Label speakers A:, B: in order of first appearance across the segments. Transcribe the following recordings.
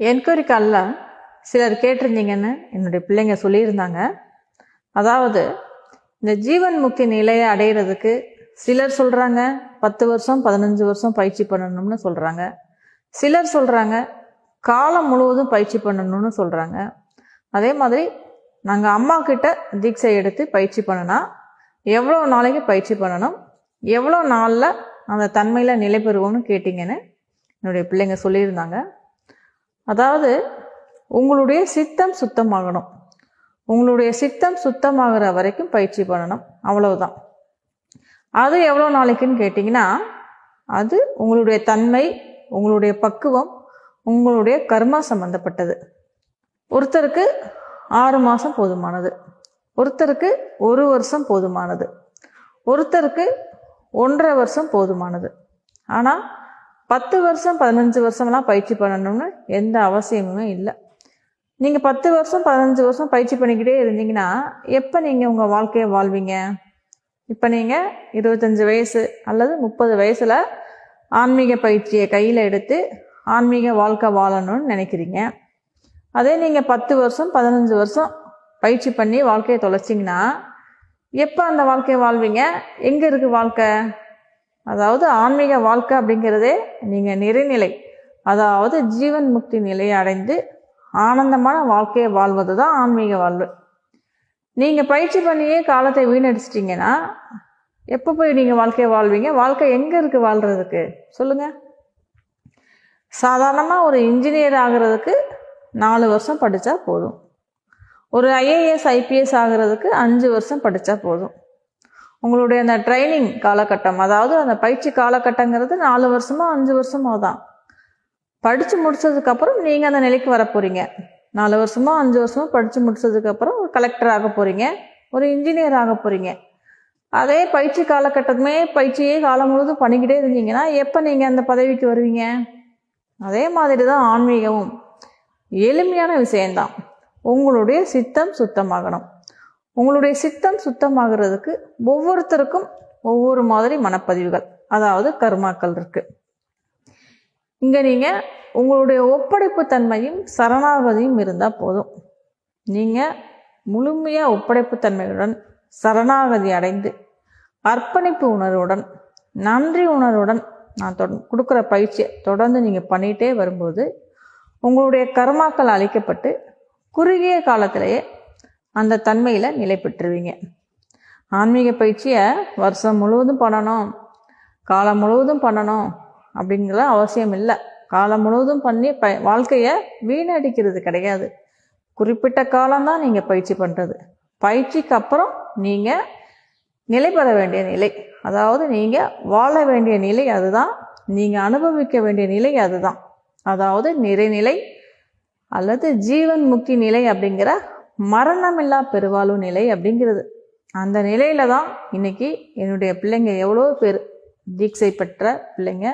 A: என்கொயரிக்கு அல்ல. சிலர் கேட்டிருந்தீங்கன்னு என்னுடைய பிள்ளைங்க சொல்லியிருந்தாங்க. அதாவது இந்த ஜீவன் முக்தி நிலையை அடையிறதுக்கு சிலர் சொல்கிறாங்க பத்து வருஷம் பதினஞ்சு வருஷம் பயிற்சி பண்ணணும்னு சொல்கிறாங்க சிலர் சொல்கிறாங்க காலம் முழுவதும் பயிற்சி பண்ணணும்னு சொல்கிறாங்க அதே மாதிரி நாங்கள் அம்மா கிட்ட தீட்சை எடுத்து பயிற்சி பண்ணனா எவ்வளோ நாளைக்கு பயிற்சி பண்ணணும் எவ்வளோ நாளில் அந்த தன்மையில் நிலை பெறுவோம்னு கேட்டிங்கன்னு என்னுடைய பிள்ளைங்க சொல்லியிருந்தாங்க. அதாவது உங்களுடைய சித்தம் சுத்தமாகணும். உங்களுடைய சித்தம் சுத்தமாகிற வரைக்கும் பயிற்சி பண்ணணும். அவ்வளவுதான். அது எவ்வளோ நாளைக்குன்னு கேட்டிங்கன்னா அது உங்களுடைய தன்மை உங்களுடைய பக்குவம் உங்களுடைய கர்மா சம்பந்தப்பட்டது. ஒருத்தருக்கு ஆறு மாதம் போதுமானது. ஒருத்தருக்கு ஒரு வருஷம் போதுமானது. ஒருத்தருக்கு ஒன்றரை வருஷம் போதுமானது. ஆனால் பத்து வருஷம் பதினஞ்சு வருஷம்லாம் பயிற்சி பண்ணணும்னு எந்த அவசியமுமே இல்லை. நீங்கள் பத்து வருஷம் பதினஞ்சு வருஷம் பயிற்சி பண்ணிக்கிட்டே இருந்தீங்கன்னா எப்போ நீங்கள் உங்கள் வாழ்க்கையை வாழ்வீங்க? இப்போ நீங்கள் இருபத்தஞ்சி வயசு அல்லது முப்பது வயசில் ஆன்மீக பயிற்சியை கையில் எடுத்து ஆன்மீக வாழ்க்கை வாழணும்னு நினைக்கிறீங்க. அதே நீங்கள் பத்து வருஷம் பதினஞ்சு வருஷம் பயிற்சி பண்ணி வாழ்க்கையை தொலைச்சிங்கன்னா எப்போ அந்த வாழ்க்கையை வாழ்வீங்க? எங்கே இருக்குது வாழ்க்கை? அதாவது ஆன்மீக வாழ்க்கை அப்படிங்கிறதே நீங்கள் நிறைநிலை. அதாவது ஜீவன் முக்தி நிலையை அடைந்து ஆனந்தமான வாழ்க்கையை வாழ்வது தான் ஆன்மீக வாழ்வு. நீங்கள் பயிற்சி பண்ணியே காலத்தை வீணடிச்சிட்டிங்கன்னா எப்போ போய் நீங்கள் வாழ்க்கையை வாழ்வீங்க? வாழ்க்கை எங்கே இருக்குது வாழ்கிறதுக்கு சொல்லுங்கள் சாதாரணமாக ஒரு இன்ஜினியர் ஆகிறதுக்கு நாலு வருஷம் படித்தா போதும். ஒரு ஐஏஎஸ் ஐபிஎஸ் ஆகிறதுக்கு அஞ்சு வருஷம் படித்தா போதும். உங்களுடைய அந்த ட்ரைனிங் காலகட்டம் அதாவது அந்த பயிற்சி காலகட்டங்கிறது நாலு வருஷமோ அஞ்சு வருஷமோ தான். படித்து முடிச்சதுக்கப்புறம் நீங்கள் அந்த நிலைக்கு வர போகிறீங்க நாலு வருஷமோ அஞ்சு வருஷமோ படித்து முடிச்சதுக்கப்புறம் ஒரு கலெக்டர் ஆக போகிறீங்க ஒரு இன்ஜினியர் ஆக போகிறீங்க அதே பயிற்சி காலகட்டமே பயிற்சியே காலம் முழுவதும் பண்ணிக்கிட்டே இருந்தீங்கன்னா எப்போ நீங்கள் அந்த பதவிக்கு வருவீங்க? அதே மாதிரி தான் ஆன்மீகமும். எளிமையான விஷயம்தான். உங்களுடைய சித்தம் சுத்தமாகணும். உங்களுடைய சித்தம் சுத்தமாகிறதுக்கு ஒவ்வொருத்தருக்கும் ஒவ்வொரு மாதிரி மனப்பதிவுகள் அதாவது கர்மாக்கள் இருக்கு. இங்க நீங்க உங்களுடைய ஒப்படைப்பு தன்மையும் சரணாகதியும் இருந்தால் போதும். நீங்க முழுமையா ஒப்படைப்பு தன்மையுடன் சரணாகதி அடைந்து அர்ப்பணிப்பு உணர்வுடன் நன்றி உணர்வுடன் நான் தொட கொடுக்குற பயிற்சியை தொடர்ந்து நீங்கள் பண்ணிகிட்டே வரும்போது உங்களுடைய கர்மாக்கள் அழிக்கப்பட்டு குறுகிய காலத்திலேயே அந்த தன்மையில் நிலை பெற்றுவீங்க. ஆன்மீக பயிற்சியை வருஷம் முழுவதும் பண்ணணும். காலம் முழுவதும் பண்ணணும் அப்படிங்கிற அவசியம் இல்லை. காலம் முழுவதும் பண்ணி ப வாழ்க்கையை வீணடிக்கிறது கிடையாது. குறிப்பிட்ட காலம்தான் நீங்கள் பயிற்சி பண்ணுறது பயிற்சிக்கு அப்புறம் நீங்கள் நிலை பெற வேண்டிய நிலை. அதாவது நீங்கள் வாழ வேண்டிய நிலை அதுதான். நீங்கள் அனுபவிக்க வேண்டிய நிலை அதுதான். அதாவது நிறைநிலை அல்லது ஜீவன் முக்தி நிலை அப்படிங்கிற மரணமில்லா பெருவாழ்வு நிலை அப்படிங்கிறது. அந்த நிலையில தான் இன்னைக்கு என்னுடைய பிள்ளைங்க எவ்வளோ பேர் தீட்சை பெற்ற பிள்ளைங்க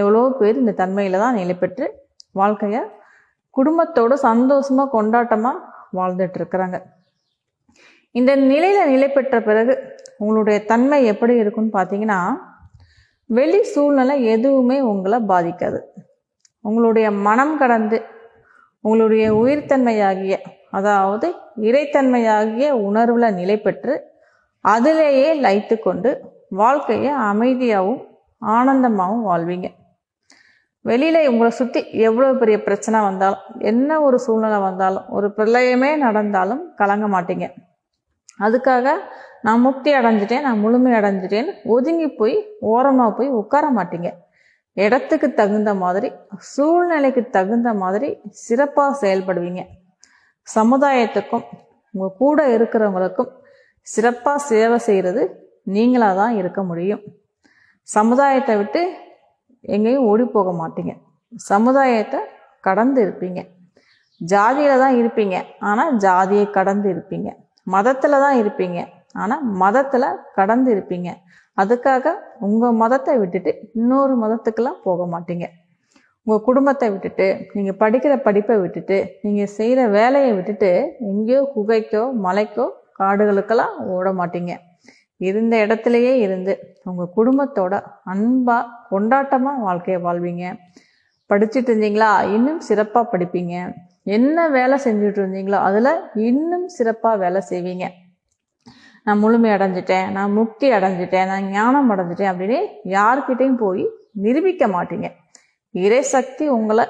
A: எவ்வளோ பேர் இந்த தன்மையில தான் நிலை பெற்று வாழ்க்கையை குடும்பத்தோட சந்தோஷமாக கொண்டாட்டமாக வாழ்ந்துட்டு இருக்கிறாங்க. இந்த நிலையில நிலை பெற்ற பிறகு உங்களுடைய தன்மை எப்படி இருக்குன்னு பார்த்தீங்கன்னா வெளி சூழ்நிலை எதுவுமே உங்களை பாதிக்காது. உங்களுடைய மனம் கடந்து உங்களுடைய உயிர்த்தன்மையாகிய அதாவது இறைத்தன்மையாகிய உணர்வில் நிலை பெற்று அதிலேயே லைத்து கொண்டு வாழ்க்கையை அமைதியாகவும் ஆனந்தமாகவும் வாழ்வீங்க. வெளியில் உங்களை சுற்றி எவ்வளோ பெரிய பிரச்சனை வந்தாலும் என்ன ஒரு சூழ்நிலை வந்தாலும் ஒரு பிரளயமே நடந்தாலும் கலங்க மாட்டீங்க. அதுக்காக நான் முக்தி அடைஞ்சிட்டேன் நான் முழுமை அடைஞ்சிட்டேன்னு ஒதுங்கி போய் ஓரமாக போய் உட்கார மாட்டீங்க. இடத்துக்கு தகுந்த மாதிரி சூழ்நிலைக்கு தகுந்த மாதிரி சிறப்பாக செயல்படுவீங்க. சமுதாயத்துக்கும் உங்கள் கூட இருக்கிறவங்களுக்கும் சிறப்பாக சேவை செய்கிறது நீங்களாக தான் இருக்க முடியும். சமுதாயத்தை விட்டு எங்கேயும் ஓடி போக மாட்டீங்க. சமுதாயத்தை கடந்து இருப்பீங்க. ஜாதியில் தான் இருப்பீங்க. ஆனால் ஜாதியை கடந்து இருப்பீங்க. மதத்தில் தான் இருப்பீங்க. ஆனால் மதத்தில் கடந்து இருப்பீங்க. அதுக்காக உங்கள் மதத்தை விட்டுட்டு இன்னொரு மதத்துக்கெல்லாம் போக மாட்டீங்க. உங்கள் குடும்பத்தை விட்டுட்டு நீங்கள் படிக்கிற படிப்பை விட்டுட்டு நீங்கள் செய்கிற வேலையை விட்டுட்டு எங்கேயோ குகைக்கோ மலைக்கோ காடுகளுக்கெல்லாம் ஓட மாட்டீங்க. இருந்த இடத்துலையே இருந்து உங்கள் குடும்பத்தோட அன்பாக கொண்டாட்டமாக வாழ்க்கையை வாழ்வீங்க. படிச்சுட்டு இருந்தீங்களா? இன்னும் சிறப்பாக படிப்பீங்க. என்ன வேலை செஞ்சுட்டு இருந்தீங்களோ அதில் இன்னும் சிறப்பாக வேலை செய்வீங்க. நான் முழுமை அடைஞ்சிட்டேன் நான் முக்தி அடைஞ்சிட்டேன் நான் ஞானம் அடைஞ்சிட்டேன் அப்படின்னு யார்கிட்டையும் போய் நிரூபிக்க மாட்டீங்க. இறைசக்தி உங்களை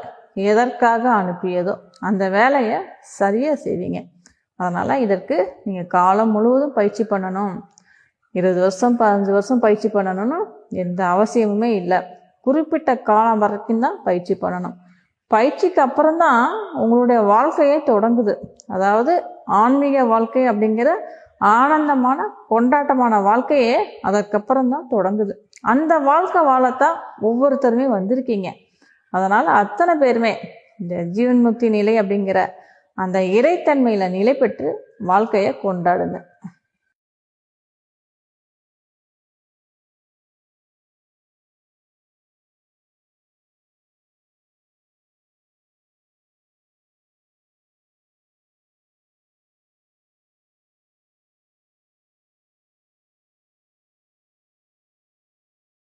A: எதற்காக அனுப்பியதோ அந்த வேலையை சரியாக செய்வீங்க. அதனால் இதற்கு நீங்கள் காலம் முழுவதும் பயிற்சி பண்ணணும். இருபது வருஷம் பதினஞ்சு வருஷம் பயிற்சி பண்ணணும்னு எந்த அவசியமுமே இல்லை. குறிப்பிட்ட காலம் வரைக்கும் தான் பயிற்சி பண்ணணும். பயிற்சிக்கு அப்புறம்தான் உங்களுடைய வாழ்க்கையே தொடங்குது. அதாவது ஆன்மீக வாழ்க்கை அப்படிங்கிற ஆனந்தமான கொண்டாட்டமான வாழ்க்கையே அதற்கப்புறம் தான் தொடங்குது. அந்த வாழ்க்கை வாழத்தான் ஒவ்வொருத்தருமே வந்திருக்கீங்க. அதனால் அத்தனை பேருமே இந்த ஜீவன் முக்தி நிலை அப்படிங்கிற அந்த இறைத்தன்மையில் நிலை பெற்று வாழ்க்கையை கொண்டாடுங்க.